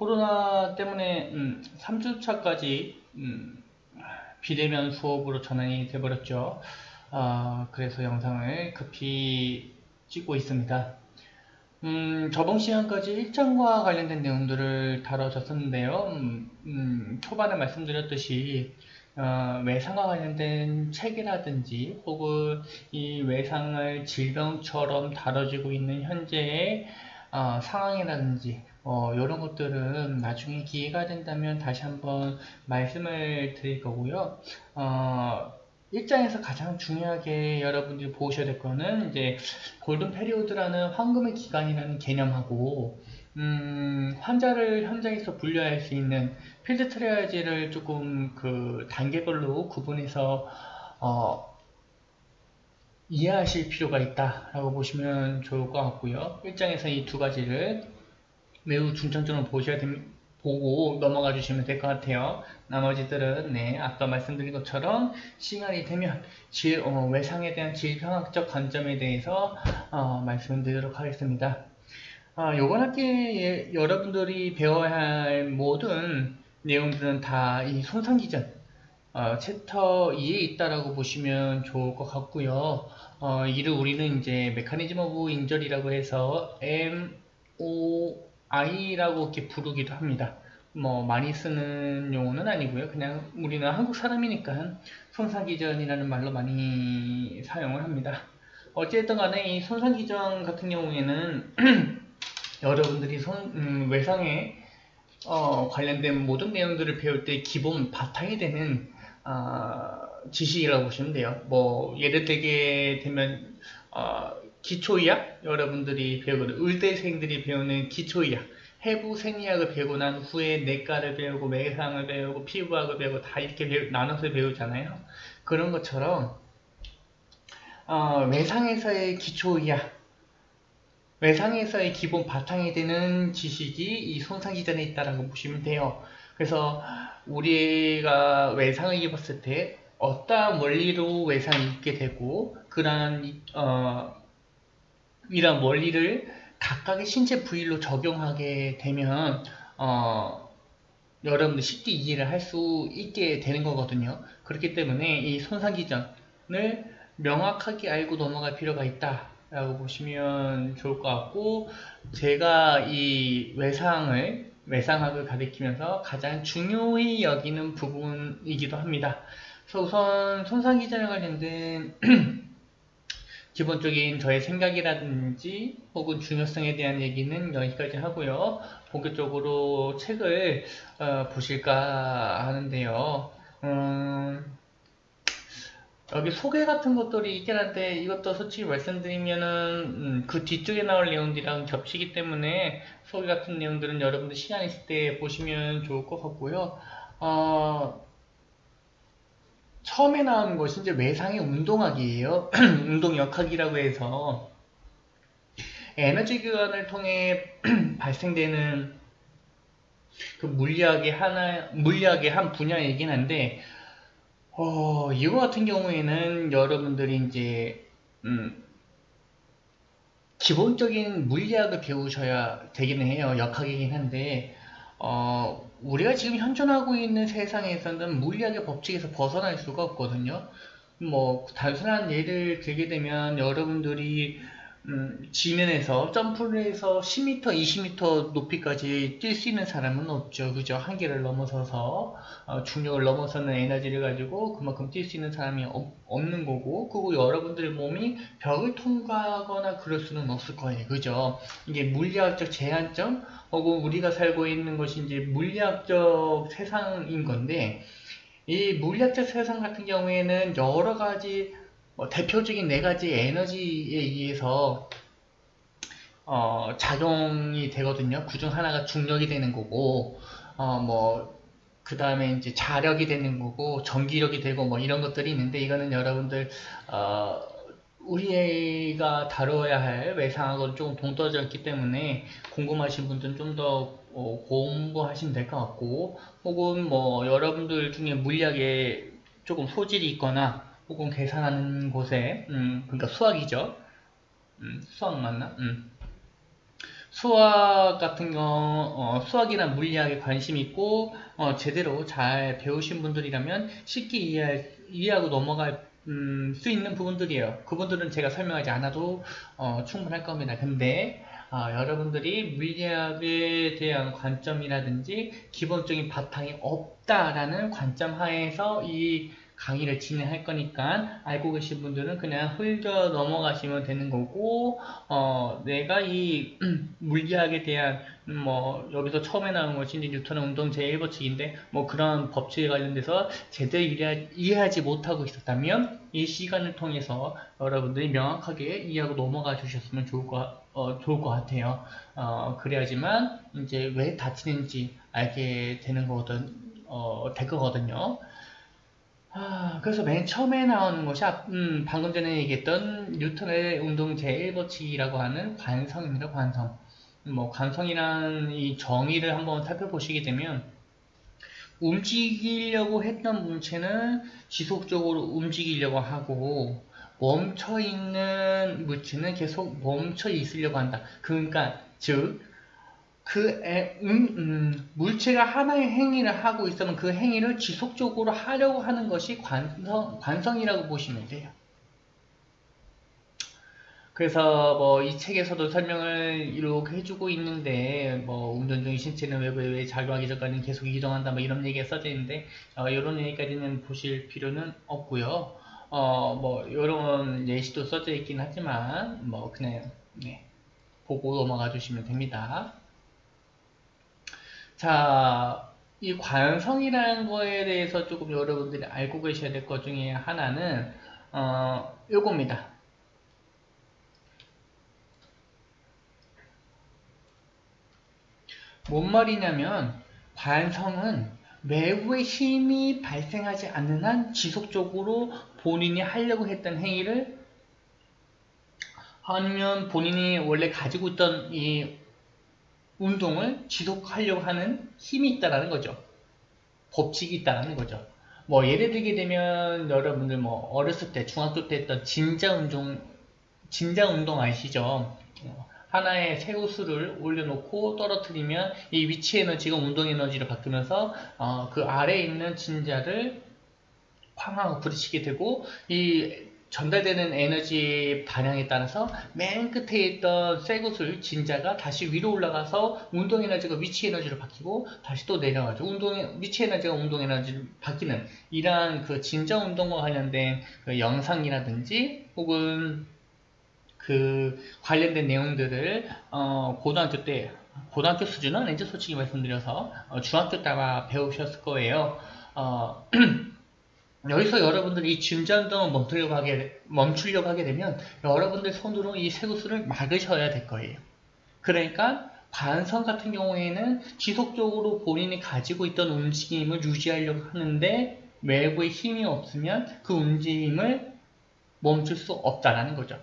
코로나 때문에 음, 3주차까지 음, 비대면 수업으로 전환이 돼버렸죠. 아, 그래서 영상을 급히 찍고 있습니다. 음, 저번 시간까지 일정과 관련된 내용들을 다뤄졌었는데요. 음, 음, 초반에 말씀드렸듯이 어, 외상과 관련된 책이라든지 혹은 이 외상을 질병처럼 다뤄지고 있는 현재의 어, 상황이라든지 어, 이런 것들은 나중에 기회가 된다면 다시 한번 말씀을 드릴 거고요. 어, 일장에서 가장 중요하게 여러분들이 보셔야 될 거는 이제 골든 페리오드라는 황금의 기간이라는 개념하고 음, 환자를 현장에서 분류할 수 있는 필드 트레이지를 조금 그 단계별로 구분해서 어, 이해하실 필요가 있다라고 보시면 좋을 것 같고요. 일장에서 이 두 가지를 매우 중점적으로 보셔야 됩니다. 보고 넘어가 주시면 될 것 같아요. 나머지들은 네 아까 말씀드린 것처럼 시간이 되면 질, 어, 외상에 대한 질병학적 관점에 대해서 어, 말씀드리도록 하겠습니다. 아, 이번 학기에 여러분들이 배워야 할 모든 내용들은 다 이 손상기전 어, 챕터 2에 있다라고 보시면 좋을 것 같고요. 어, 이를 우리는 이제 메커니즘 오브 인절이라고 해서 M, O, I라고 이렇게 부르기도 합니다. 뭐 많이 쓰는 용어는 아니고요. 그냥 우리는 한국 사람이니까 손상기전이라는 말로 많이 사용을 합니다. 어쨌든 간에 이 손상기전 같은 경우에는 여러분들이 손, 음, 외상에 어, 관련된 모든 내용들을 배울 때 기본 바탕이 되는 어, 지식이라고 보시면 돼요. 뭐 예를 들게 되면 어, 기초의학 여러분들이 배우거든 의대생들이 배우는 기초의학 해부 생리학을 배우고 난 후에 내과를 배우고 매상을 배우고 피부학을 배우고 다 이렇게 배우, 나눠서 배우잖아요. 그런 것처럼 어, 외상에서의 기초의학 외상에서의 기본 바탕이 되는 지식이 이 손상기전에 있다라고 보시면 돼요. 그래서 우리가 외상을 입었을 때 어떠한 원리로 외상이 입게 되고 그러한 어, 이런 원리를 각각의 신체 부위로 적용하게 되면 어, 여러분들 쉽게 이해를 할 수 있게 되는 거거든요. 그렇기 때문에 이 손상 기전을 명확하게 알고 넘어갈 필요가 있다. 라고 보시면 좋을 것 같고 제가 이 외상을 외상학을 가리키면서 가장 중요히 여기는 부분이기도 합니다. 그래서 우선 손상 기전에 관련된 기본적인 저의 생각이라든지 혹은 중요성에 대한 얘기는 여기까지 하고요. 본격적으로 책을 어, 보실까 하는데요. 음, 여기 소개 같은 것들이 있긴 한데 이것도 솔직히 말씀드리면은 음, 그 뒤쪽에 나올 내용들이랑 겹치기 때문에 소개 같은 내용들은 여러분들 시간 있을 때 보시면 좋을 것 같고요. 어, 처음에 나온 것이 이제 외상의 운동학이에요. 운동역학이라고 해서 에너지 교환을 통해 발생되는 그 물리학의 하나 물리학의 한 분야이긴 한데 어, 이거 같은 경우에는 여러분들이 이제, 음, 기본적인 물리학을 배우셔야 되기는 해요. 역학이긴 한데, 어, 우리가 지금 현존하고 있는 세상에서는 물리학의 법칙에서 벗어날 수가 없거든요. 뭐, 단순한 예를 들게 되면 여러분들이 음, 지면에서 점프를 해서 10m, 20m 높이까지 뛸 수 있는 사람은 없죠. 그죠? 한계를 넘어서서 어, 중력을 넘어서는 에너지를 가지고 그만큼 뛸 수 있는 사람이 없, 없는 거고 그리고 여러분들의 몸이 벽을 통과하거나 그럴 수는 없을 거예요. 그죠? 이게 물리학적 제한점 혹은 우리가 살고 있는 것이 이제 물리학적 세상인 건데 이 물리학적 세상 같은 경우에는 여러 가지 뭐 대표적인 네 가지 에너지에 의해서 어, 작용이 되거든요. 그중 하나가 중력이 되는 거고, 어, 뭐, 그 다음에 이제 자력이 되는 거고, 전기력이 되고, 뭐 이런 것들이 있는데, 이거는 여러분들, 어, 우리가 다뤄야 할 외상학은 조금 동떨어져 있기 때문에, 궁금하신 분들은 좀더 어, 공부하시면 될 것 같고, 혹은 뭐, 여러분들 중에 물리학에 조금 소질이 있거나, 혹은 계산하는 곳에 음, 그러니까 수학이죠. 음, 수학 맞나? 음. 수학 같은 거, 어, 수학이나 물리학에 관심 있고, 어, 제대로 잘 배우신 분들이라면 쉽게 이해, 이해하고 넘어갈 음, 수 있는 부분들이에요. 그분들은 제가 설명하지 않아도 어, 충분할 겁니다. 근데 어, 여러분들이 물리학에 대한 관점이라든지 기본적인 바탕이 없다라는 관점 하에서 이 강의를 진행할 거니까 알고 계신 분들은 그냥 흘려 넘어가시면 되는 거고 어, 내가 이 물리학에 대한 음, 뭐 여기서 처음에 나온 것이 이제 뉴턴의 운동 제1법칙인데 뭐 그런 법칙에 관련돼서 제대로 이해, 이해하 지 못하고 있었다면 이 시간을 통해서 여러분들이 명확하게 이해하고 넘어가 주셨으면 좋을 것, 어, 좋을 것 같아요. 어, 그래야지만 이제 왜 다치는지 알게 되는 거거든, 어, 될 거거든요. 아, 그래서 맨 처음에 나오는 것이, 앞- 음, 방금 전에 얘기했던 뉴턴의 운동 제1법칙이라고 하는 관성입니다, 관성. 뭐, 관성이란 이 정의를 한번 살펴보시게 되면, 움직이려고 했던 물체는 지속적으로 움직이려고 하고, 멈춰 있는 물체는 계속 멈춰 있으려고 한다. 그러니까, 즉, 그 애- 음, 음, 물체가 하나의 행위를 하고 있으면 그 행위를 지속적으로 하려고 하는 것이 관성, 관성이라고 보시면 돼요. 그래서 뭐 이 책에서도 설명을 이렇게 해주고 있는데 뭐 운전 중인 신체는 외부에 왜 작용하기 전까지는 계속 이동한다 뭐 이런 얘기가 써져 있는데 어, 이런 얘기까지는 보실 필요는 없고요. 어, 뭐 이런 예시도 써져 있긴 하지만 뭐 그냥 네, 보고 넘어가 주시면 됩니다. 자, 이 관성이라는 거에 대해서 조금 여러분들이 알고 계셔야 될 것 중에 하나는 어, 요겁니다. 뭔 말이냐면 관성은 외부의 힘이 발생하지 않는 한 지속적으로 본인이 하려고 했던 행위를 아니면 본인이 원래 가지고 있던 이 운동을 지속하려고 하는 힘이 있다라는 거죠. 법칙이 있다라는 거죠. 뭐 예를 들게 되면 여러분들 뭐 어렸을 때 중학교 때 했던 진자 운동 진자 운동 아시죠? 하나의 새우수를 올려놓고 떨어뜨리면 이 위치 에너지가 운동 에너지로 바뀌면서 어, 그 아래에 있는 진자를 쾅하고 부딪히게 되고 이 전달되는 에너지 반향에 따라서 맨 끝에 있던 쇠구슬 진자가 다시 위로 올라가서 운동 에너지가 위치 에너지로 바뀌고 다시 또 내려가죠. 운동 위치 에너지가 운동 에너지로 바뀌는 이러한 그 진자 운동과 관련된 그 영상이라든지 혹은 그 관련된 내용들을 어 고등학교 때 고등학교 수준은 아니죠 솔직히 말씀드려서 어 중학교 때가 배우셨을 거예요. 어 여기서 여러분들이 이 진전등을 멈추려고 하게, 멈추려고 하게 되면 여러분들 손으로 이 쇠구슬을 막으셔야 될 거예요. 그러니까 관성 같은 경우에는 지속적으로 본인이 가지고 있던 움직임을 유지하려고 하는데 외부의 힘이 없으면 그 움직임을 멈출 수 없다라는 거죠.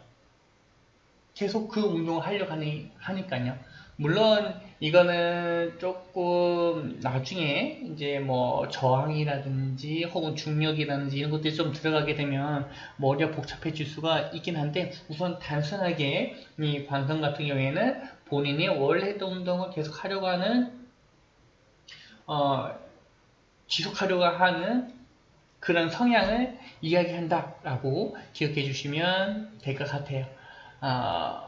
계속 그 운동을 하려고 하니, 하니까요. 물론 이거는 조금 나중에 이제 뭐 저항이라든지 혹은 중력이라든지 이런 것들이 좀 들어가게 되면 머리가 복잡해질 수가 있긴 한데 우선 단순하게 이 관성 같은 경우에는 본인이 원래 했던 운동을 계속 하려고 하는 어 지속하려고 하는 그런 성향을 이야기한다라고 기억해 주시면 될 것 같아요. 아,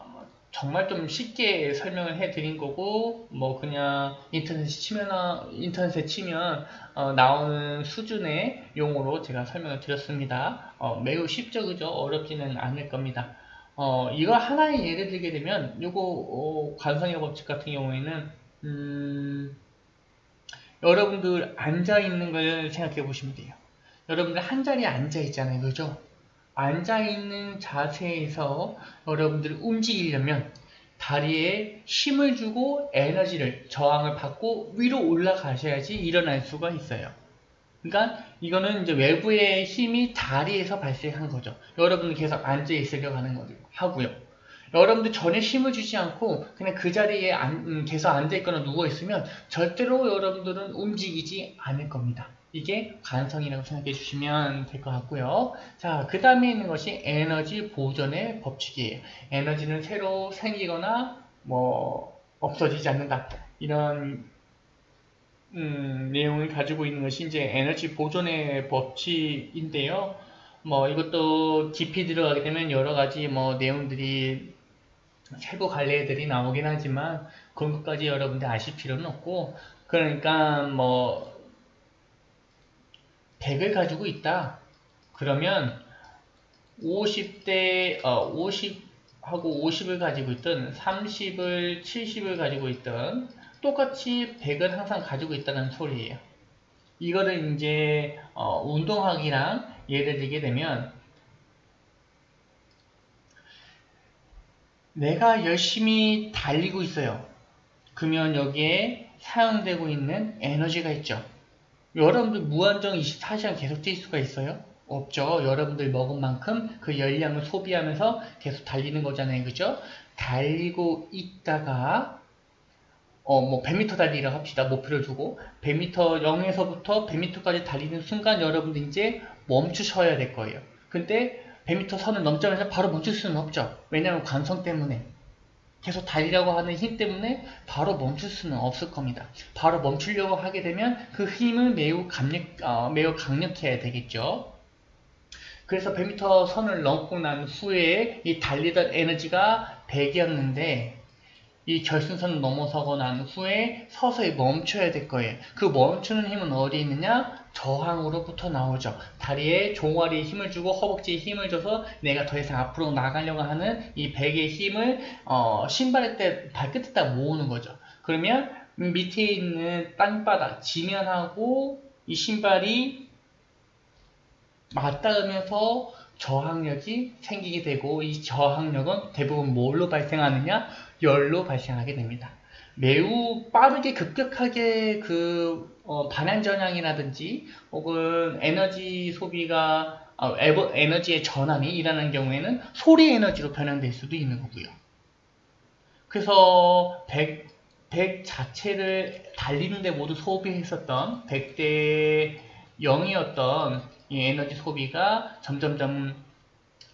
정말 좀 쉽게 설명을 해 드린 거고 뭐 그냥 인터넷에 치면 인터넷에 치면 어, 나오는 수준의 용어로 제가 설명을 드렸습니다. 어, 매우 쉽죠, 그죠? 어렵지는 않을 겁니다. 어, 이거 하나의 예를 들게 되면 요거 어, 관성의 법칙 같은 경우에는 음, 여러분들 앉아 있는 걸 생각해 보시면 돼요. 여러분들 한 자리에 앉아 있잖아요, 그죠? 앉아있는 자세에서 여러분들이 움직이려면 다리에 힘을 주고 에너지를 저항을 받고 위로 올라가셔야지 일어날 수가 있어요. 그러니까 이거는 이제 외부의 힘이 다리에서 발생한 거죠. 여러분들 계속 앉아 있으려고 하는 거죠. 하고요. 여러분들 전혀 힘을 주지 않고 그냥 그 자리에 안, 음, 계속 앉아 있거나 누워 있으면 절대로 여러분들은 움직이지 않을 겁니다. 이게 관성이라고 생각해 주시면 될 것 같고요. 자, 그 다음에 있는 것이 에너지 보존의 법칙이에요. 에너지는 새로 생기거나 뭐 없어지지 않는다. 이런 음, 내용을 가지고 있는 것이 이제 에너지 보존의 법칙인데요. 뭐 이것도 깊이 들어가게 되면 여러 가지 뭐 내용들이 세부 관례들이 나오긴 하지만 그런 것까지 여러분들 아실 필요는 없고 그러니까 뭐 100을 가지고 있다. 그러면 50대 어 50하고 50을 가지고 있던 30을 70을 가지고 있던 똑같이 100을 항상 가지고 있다는 소리예요. 이거를 이제 어, 운동학이랑 예를 들게 되면 내가 열심히 달리고 있어요. 그러면 여기에 사용되고 있는 에너지가 있죠. 여러분들 무한정 24시간 계속 뛸 수가 있어요? 없죠. 여러분들 먹은 만큼 그 열량을 소비하면서 계속 달리는 거잖아요. 그죠? 달리고 있다가 어, 뭐 100m 달리려 합시다. 목표를 두고 100m 0에서부터 100m까지 달리는 순간 여러분들 이제 멈추셔야 될 거예요. 근데 100m 선을 넘자마자 바로 멈출 수는 없죠. 왜냐하면 관성 때문에 계속 달리려고 하는 힘 때문에 바로 멈출 수는 없을 겁니다. 바로 멈추려고 하게 되면 그 힘을 매우 강력, 어, 매우 강력해야 되겠죠. 그래서 100m 선을 넘고 난 후에 이 달리던 에너지가 100이었는데 이 결승선을 넘어서고 난 후에 서서히 멈춰야 될 거예요. 그 멈추는 힘은 어디 있느냐? 저항으로부터 나오죠. 다리에 종아리에 힘을 주고 허벅지에 힘을 줘서 내가 더 이상 앞으로 나가려고 하는 이 백의 힘을 어, 신발의 때 발끝에다 모으는 거죠. 그러면 밑에 있는 땅바닥 지면하고 이 신발이 맞닿으면서 저항력이 생기게 되고 이 저항력은 대부분 뭘로 발생하느냐? 열로 발생하게 됩니다. 매우 빠르게 급격하게 그 어, 반환 전향이라든지 혹은 에너지 소비가 어, 에너지의 전환이 일어나는 경우에는 소리 에너지로 변환될 수도 있는 거고요. 그래서 100, 100 자체를 달리는데 모두 소비했었던 100대 0이었던 이 에너지 소비가 점점점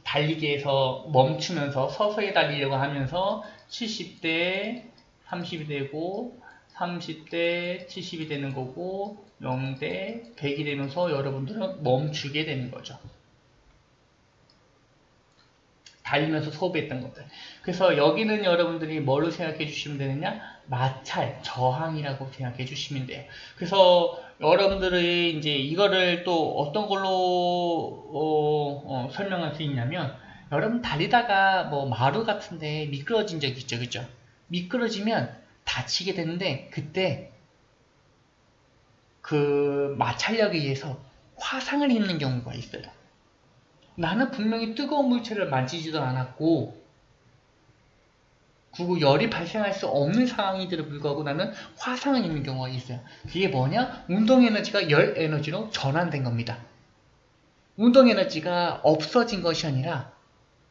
달리기에서 멈추면서 서서히 달리려고 하면서 70대 30이 되고 30대 70이 되는 거고 0대 100이 되면서 여러분들은 멈추게 되는 거죠. 달리면서 소비했던 것들. 그래서 여기는 여러분들이 뭘로 생각해 주시면 되느냐? 마찰, 저항이라고 생각해 주시면 돼요. 그래서 여러분들이 이제 이거를 또 어떤 걸로 어, 어, 설명할 수 있냐면 여러분 달리다가 뭐 마루 같은데 미끄러진 적 있죠, 그죠? 미끄러지면 다치게 되는데 그때 그 마찰력에 의해서 화상을 입는 경우가 있어요. 나는 분명히 뜨거운 물체를 만지지도 않았고 그리고 열이 발생할 수 없는 상황이들에 불구하고 나는 화상을 입는 경우가 있어요. 그게 뭐냐? 운동 에너지가 열 에너지로 전환된 겁니다. 운동 에너지가 없어진 것이 아니라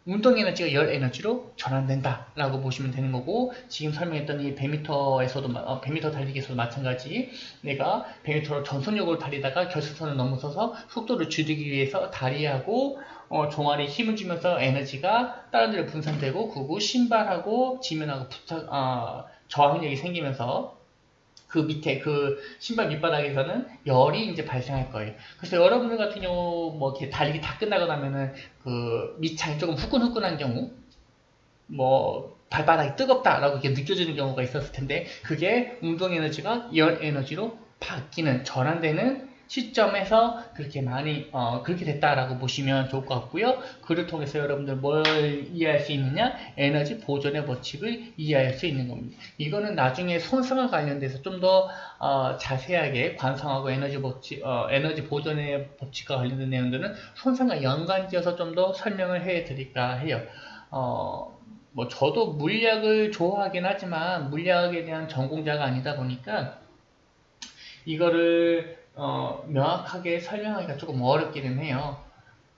운동 에너지가 열 에너지로 전환된다 라고 보시면 되는 거고 지금 설명했던 이 100m에서도 100m 어, 달리기에서도 마찬가지 내가 100m로 전속력으로 달리다가 결승선을 넘어서서 속도를 줄이기 위해서 다리하고 어, 종아리에 힘을 주면서 에너지가 다른 데로 분산되고 그리고 신발하고 지면하고 부착, 어, 저항력이 생기면서 그 밑에 그 신발 밑바닥에서는 열이 이제 발생할 거예요. 그래서 여러분들 같은 경우 뭐 이렇게 달리기 다 끝나고 나면은 그 밑창이 조금 후끈후끈한 경우 뭐 발바닥이 뜨겁다라고 이렇게 느껴지는 경우가 있었을 텐데 그게 운동 에너지가 열 에너지로 바뀌는 전환되는 시점에서 그렇게 많이 어, 그렇게 됐다라고 보시면 좋을 것 같고요. 그를 통해서 여러분들 뭘 이해할 수 있느냐? 에너지 보존의 법칙을 이해할 수 있는 겁니다. 이거는 나중에 손상과 관련돼서 좀더 어, 자세하게 관상하고 에너지 법칙, 어, 에너지 보존의 법칙과 관련된 내용들은 손상과 연관지어서 좀 더 설명을 해드릴까 해요. 어, 뭐 저도 물리학을 좋아하긴 하지만 물리학에 대한 전공자가 아니다 보니까 이거를 어, 명확하게 설명하기가 조금 어렵기는 해요.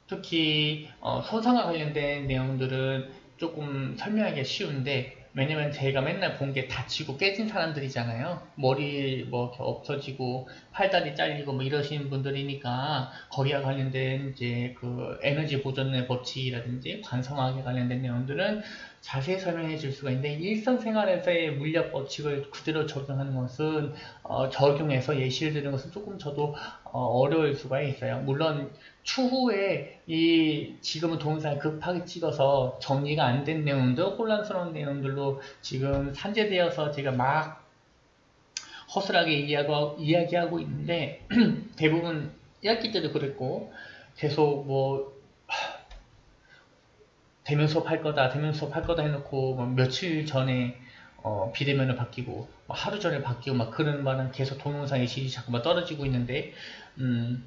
특히 어, 손상과 관련된 내용들은 조금 설명하기가 쉬운데 왜냐면 제가 맨날 본 게 다치고 깨진 사람들이잖아요. 머리 뭐 없어지고 팔다리 잘리고 뭐 이러시는 분들이니까 거기와 관련된 이제 그 에너지 보존의 법칙이라든지 관성학에 관련된 내용들은 자세히 설명해 줄 수가 있는데 일상생활에서의 물리학 법칙을 그대로 적용하는 것은 어, 적용해서 예시를 드는 것은 조금 저도 어, 려울 수가 있어요. 물론 추후에 이 지금은 동영상을 급하게 찍어서 정리가 안 된 내용들, 혼란스러운 내용들로 지금 산재되어서 제가 막 허술하게 이야기하고, 이야기하고 있는데 대부분 1학기 때도 그랬고 계속 뭐 대면 수업 할 거다, 대면 수업 할 거다 해놓고 뭐 며칠 전에 어, 비대면을 바뀌고 뭐 하루 전에 바뀌고 막 그런 말은 계속 동영상의 질이 자꾸만 떨어지고 있는데 음,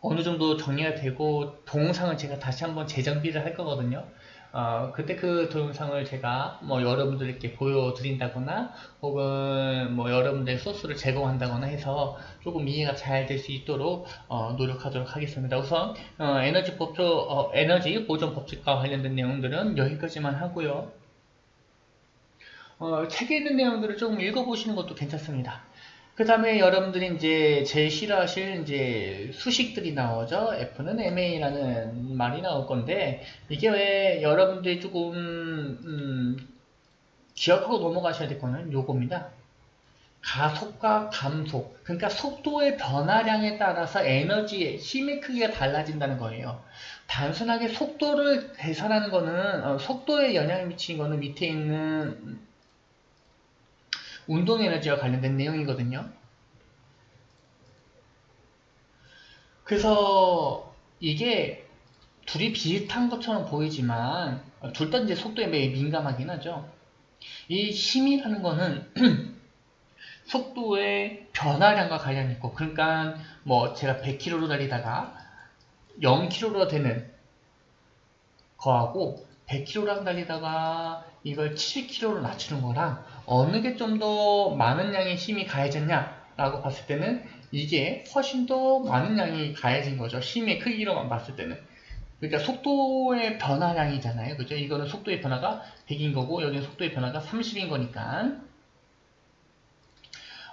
어느 정도 정리가 되고 동영상을 제가 다시 한번 재정비를 할 거거든요. 어, 그때 그 동영상을 제가 뭐 여러분들께 보여드린다거나 혹은 뭐 여러분들의 소스를 제공한다거나 해서 조금 이해가 잘 될 수 있도록 어, 노력하도록 하겠습니다. 우선 어, 에너지 법조 어, 에너지 보존 법칙과 관련된 내용들은 여기까지만 하고요. 어, 책에 있는 내용들을 조금 읽어보시는 것도 괜찮습니다. 그 다음에 여러분들이 이제 제일 싫어하실 이제 수식들이 나오죠. F는 MA라는 말이 나올 건데 이게 왜 여러분들이 조금 음, 기억하고 넘어가셔야 될 거는 요겁니다. 가속과 감속. 그러니까 속도의 변화량에 따라서 에너지의 힘의 크기가 달라진다는 거예요. 단순하게 속도를 계산하는 거는 어, 속도에 영향을 미치는 거는 밑에 있는 운동 에너지와 관련된 내용이거든요. 그래서 이게 둘이 비슷한 것처럼 보이지만 둘 다 이제 속도에 매우 민감하긴 하죠. 이 힘이라는 거는 속도의 변화량과 관련이 있고 그러니까 뭐 제가 100km로 달리다가 0km로 되는 거하고 100km랑 달리다가 이걸 70km로 낮추는 거랑 어느 게 좀 더 많은 양의 힘이 가해졌냐라고 봤을 때는 이게 훨씬 더 많은 양이 가해진 거죠. 힘의 크기로만 봤을 때는. 그러니까 속도의 변화량이잖아요. 그죠? 이거는 속도의 변화가 100인 거고 여기는 속도의 변화가 30인 거니까.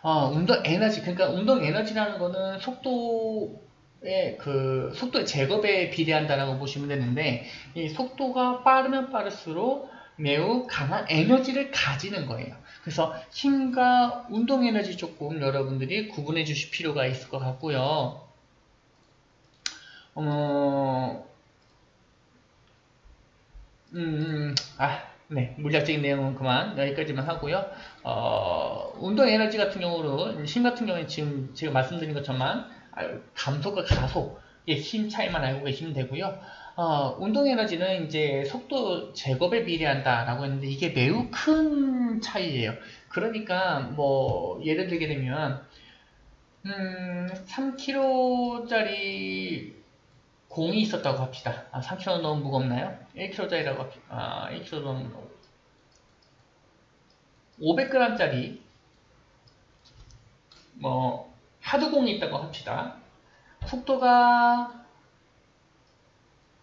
어, 운동 에너지 그러니까 운동 에너지라는 거는 속도의 그 속도의 제곱에 비례한다라고 보시면 되는데 이 속도가 빠르면 빠를수록 매우 강한 에너지를 가지는 거예요. 그래서 힘과 운동 에너지 조금 여러분들이 구분해 주실 필요가 있을 것 같고요. 어, 음, 음, 아, 네. 물리학적인 내용은 그만 여기까지만 하고요. 어, 운동 에너지 같은 경우는 힘 같은 경우는 지금 제가 말씀드린 것처럼 감속과 가속의 힘 차이만 알고 계시면 되고요. 어, 운동 에너지는 이제 속도 제곱에 비례한다라고 했는데 이게 매우 큰 차이예요. 그러니까 뭐 예를 들게 되면 음, 3kg짜리 공이 있었다고 합시다. 아, 3kg 너무 무겁나요? 1kg짜리라고 합시다. 아, 1kg 너무 500g짜리 뭐 하드공이 있다고 합시다. 속도가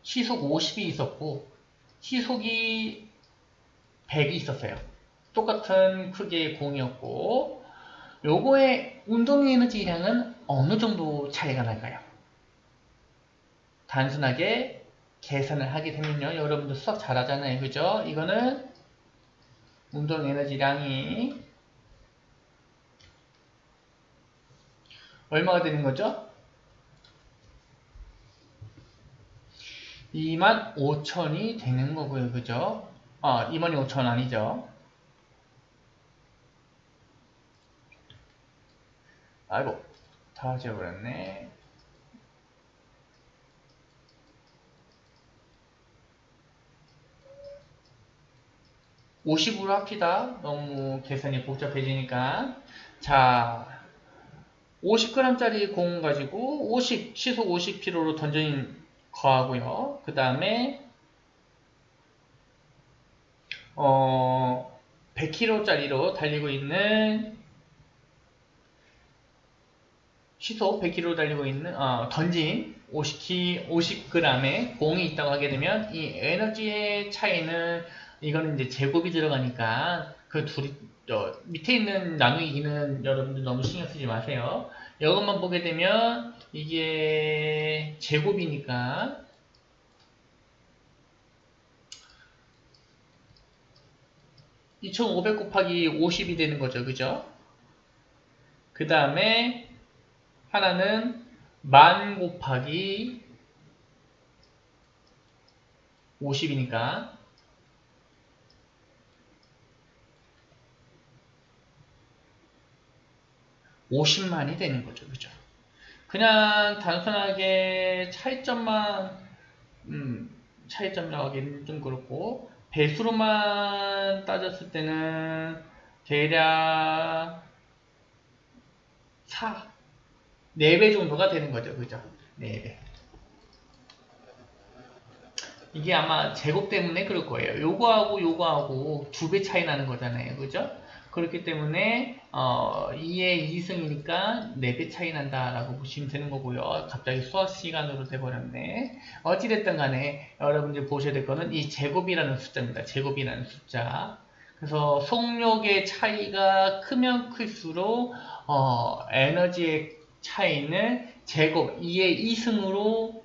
시속 50이 있었고 시속이 100이 있었어요. 똑같은 크기의 공이었고 요거의 운동 에너지량은 어느 정도 차이가 날까요? 단순하게 계산을 하게 되면요. 여러분들 수학 잘하잖아요. 그죠? 이거는 운동 에너지량이 얼마가 되는 거죠? 2만 5천이 되는 거고요. 그죠? 아, 2만 5천 아니죠? 아이고, 다 지워버렸네. (50으로) 합시다 너무 계산이 복잡해지니까 자 50g짜리 공 가지고 50 시속 50km로 던진 거하고요. 그 다음에 어 100km짜리로 달리고 있는 시속 100km 달리고 있는 어, 던진 50, 50g의 공이 있다고 하게 되면 이 에너지의 차이는 이거는 이제 제곱이 들어가니까 그 둘이 어, 밑에 있는 나누기는 여러분들 너무 신경 쓰지 마세요. 이것만 보게 되면 이게 제곱이니까 2500 곱하기 50이 되는 거죠. 그죠? 그 다음에 하나는 만 곱하기 50이니까 50만이 되는 거죠. 그죠? 그냥 단순하게 차이점만 음, 차이점이라고 하기는 좀 그렇고 배수로만 따졌을 때는 대략 4 4배 정도가 되는 거죠. 그죠? 4배 이게 아마 제곱 때문에 그럴 거예요. 요거하고 요거하고 두 배 차이 나는 거잖아요. 그죠? 그렇기 때문에 어, 2의 2승이니까 4배 차이 난다라고 보시면 되는 거고요. 갑자기 수학 시간으로 돼버렸네. 어찌됐든 간에 여러분들 보셔야 될 거는 이 제곱이라는 숫자입니다. 제곱이라는 숫자. 그래서 속력의 차이가 크면 클수록 어, 에너지의 차이는 제곱 2의 2승으로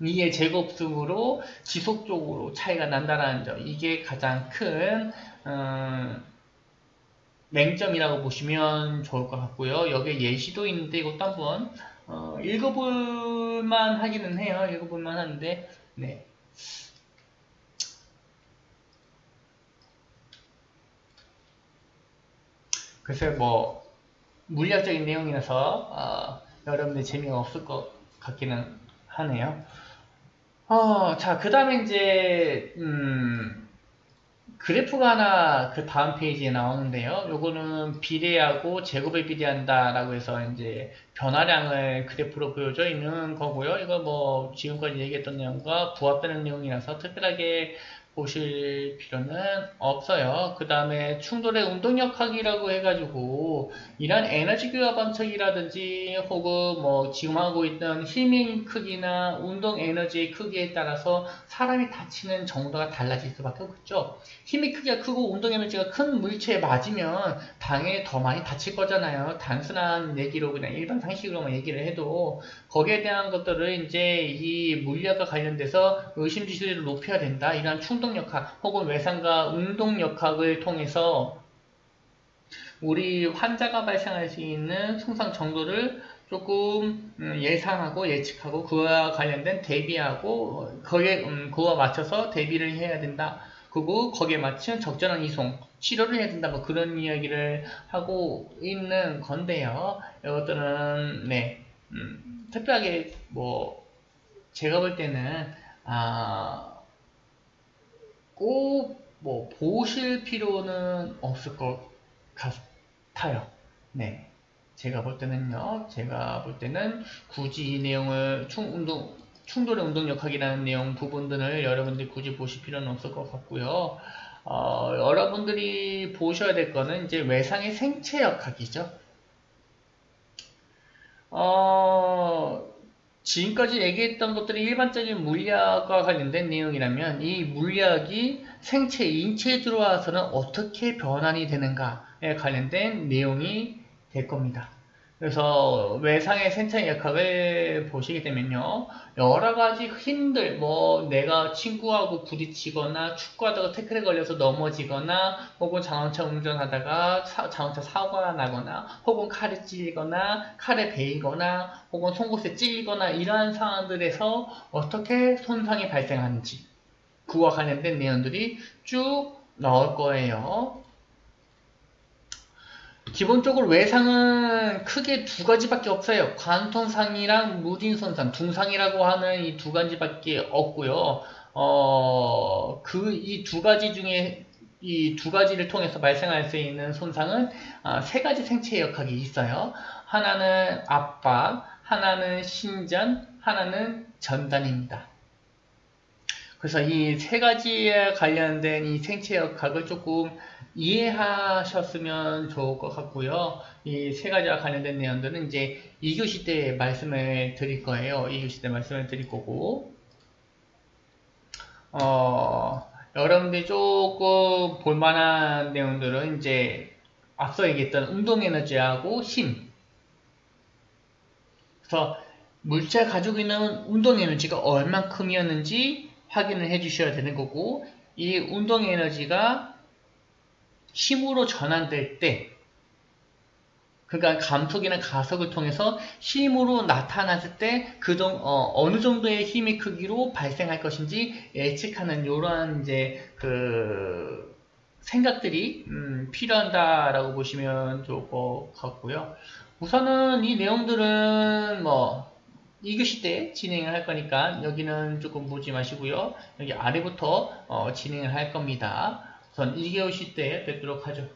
2의 제곱승으로 지속적으로 차이가 난다는 점 이게 가장 큰 음, 맹점이라고 보시면 좋을 것 같고요. 여기에 예시도 있는데 이것도 한번 어, 읽어볼만 하기는 해요. 읽어볼만 하는데 네. 글쎄 뭐 물리학적인 내용이라서 어, 여러분들 재미가 없을 것 같기는 하네요. 어, 자, 그 다음에 이제, 음, 그래프가 하나 그 다음 페이지에 나오는데요. 요거는 비례하고 제곱에 비례한다라고 해서 이제 변화량을 그래프로 보여져 있는 거고요. 이거 뭐 지금까지 얘기했던 내용과 부합되는 내용이라서 특별하게 보실 필요는 없어요. 그 다음에 충돌의 운동역학이라고 해가지고 이런 에너지 교합 방식이라든지 혹은 뭐 지금 하고 있던 힘의 크기나 운동 에너지의 크기에 따라서 사람이 다치는 정도가 달라질 수밖에 없죠. 힘의 크기가 크고 운동 에너지가 큰 물체에 맞으면 당연히 더 많이 다칠 거잖아요. 단순한 얘기로 그냥 일반 상식으로만 얘기를 해도 거기에 대한 것들을 이제 이 물리학과 관련돼서 의심지수를 높여야 된다. 이런 충돌 운동역학 혹은 외상과 운동역학을 통해서 우리 환자가 발생할 수 있는 손상 정도를 조금 음, 예상하고 예측하고 그와 관련된 대비하고 거기에 음, 그와 맞춰서 대비를 해야 된다. 그리고 거기에 맞춘 적절한 이송 치료를 해야 된다. 뭐 그런 이야기를 하고 있는 건데요. 이것들은 네 음, 특별하게 뭐 제가 볼 때는 아 꼭 뭐 보실 필요는 없을 것 같아요. 네. 제가 볼 때는요, 제가 볼 때는 굳이 이 내용을 충, 운동, 충돌의 운동역학이라는 내용 부분들을 여러분들이 굳이 보실 필요는 없을 것 같고요. 어, 여러분들이 보셔야 될 거는 이제 외상의 생체역학이죠. 어, 지금까지 얘기했던 것들이 일반적인 물리학과 관련된 내용이라면 이 물리학이 생체, 인체에 들어와서는 어떻게 변환이 되는가에 관련된 내용이 될 겁니다. 그래서 외상의 생체 역학을 보시게 되면요. 여러 가지 힘들, 뭐 내가 친구하고 부딪히거나 축구하다가 태클에 걸려서 넘어지거나 혹은 자동차 운전하다가 사, 자동차 사고가 나거나 혹은 칼에 찔리거나 칼에 베이거나 혹은 송곳에 찔리거나 이러한 상황들에서 어떻게 손상이 발생하는지 그와 관련된 내용들이 쭉 나올 거예요. 기본적으로 외상은 크게 두 가지밖에 없어요. 관통상이랑 무딘손상, 둥상이라고 하는 이 두 가지밖에 없고요. 어, 그 이 두 가지 중에 이 두 가지를 통해서 발생할 수 있는 손상은 아, 세 가지 생체 역학이 있어요. 하나는 압박, 하나는 신전, 하나는 전단입니다. 그래서 이 세 가지에 관련된 이 생체 역학을 조금 이해하셨으면 좋을 것 같고요. 이 세 가지와 관련된 내용들은 이제 2교시 때 말씀을 드릴 거예요. 2교시 때 말씀을 드릴 거고, 어, 여러분들이 조금 볼만한 내용들은 이제 앞서 얘기했던 운동 에너지하고 힘. 그래서 물체 가지고 있는 운동 에너지가 얼만큼이었는지 확인을 해 주셔야 되는 거고, 이 운동 에너지가 힘으로 전환될 때 그러니까 감속이나 가속을 통해서 힘으로 나타났을 때 그정 어, 느 정도의 힘의 크기로 발생할 것인지 예측하는 이러한 이제 그 생각들이 음, 필요하다라고 보시면 좋을 것 같고요. 우선은 이 내용들은 뭐 2교시 때 진행을 할 거니까 여기는 조금 보지 마시고요. 여기 아래부터 어, 진행을 할 겁니다. 우선 2교시 때 뵙도록 하죠.